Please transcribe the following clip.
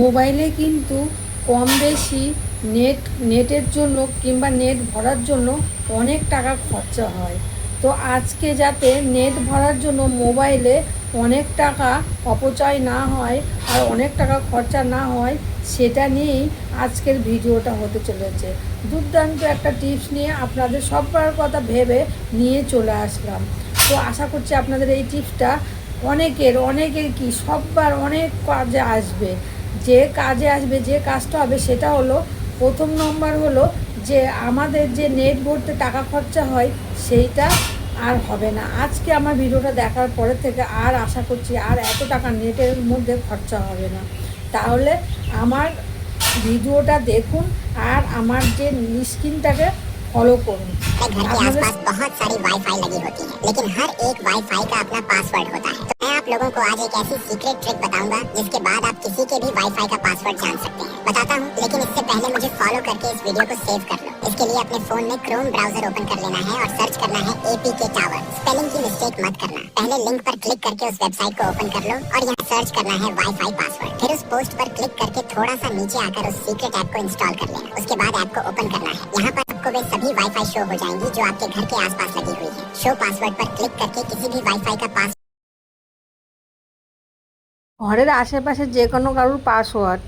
মোবাইলে কিন্তু কম বেশি নেট, নেটের জন্য কিংবা নেট ভরার জন্য অনেক টাকা খরচা হয়। তো আজকে যাতে নেট ভরার জন্য মোবাইলে অনেক টাকা অপচয় না হয় আর অনেক টাকা খরচা না হয়, সেটা নিয়েই আজকের ভিডিওটা হতে চলেছে। দুর্দান্ত একটা টিপস নিয়ে আপনাদের সবার কথা ভেবে নিয়ে চলে আসলাম। তো আশা করছি আপনাদের এই টিপসটা অনেকের অনেকের কি সববার অনেক কাজে আসবে। যে কাজে আসবে, যে কাজটা হবে সেটা হলো প্রথম নম্বর হলো যে আমাদের যে নেট ভরতে টাকা খরচা হয় সেইটা আর হবে না। আজকে আমার ভিডিওটা দেখার পরে থেকে আর আশা করছি আর এত টাকা নেটের মধ্যে খরচা হবে না। তাহলে আমার ভিডিওটা দেখুন আর আমার যে স্ক্রিনটাকে फॉलो करो। घर के आसपास बहुत सारी वाईफाई लगी होती है, लेकिन हर एक वाईफाई का अपना पासवर्ड होता है। तो मैं आप लोगों को आज एक ऐसी सीक्रेट ट्रिक बताऊँगा, जिसके बाद आप किसी के भी वाईफाई का पासवर्ड जान सकते हैं। बताता हूँ, लेकिन इससे पहले मुझे फॉलो करके इस वीडियो को सेव कर लो। इसके लिए अपने फ़ोन में क्रोम ब्राउज़र ओपन कर लेना है और सर्च करना है एपीके टावर स्पेलिंग की मिस्टेक मत करना। पहले लिंक पर क्लिक करके उस वेबसाइट को ओपन कर लो और यहाँ सर्च करना है वाईफाई पासवर्ड फिर उस पोस्ट पर क्लिक करके थोड़ा सा नीचे आकर उस सीक्रेट ऐप को इंस्टॉल कर लेना। उसके बाद ऐप को ओपन करना है। यहाँ पर आपको वे सभी वाईफाई शो हो जाएंगी जो आपके घर के आसपास लगी हुई है शो पासवर्ड पर क्लिक करके किसी भी वाईफाई का पास ঘরের আশেপাশে যে কোনো কারোর পাসওয়ার্ড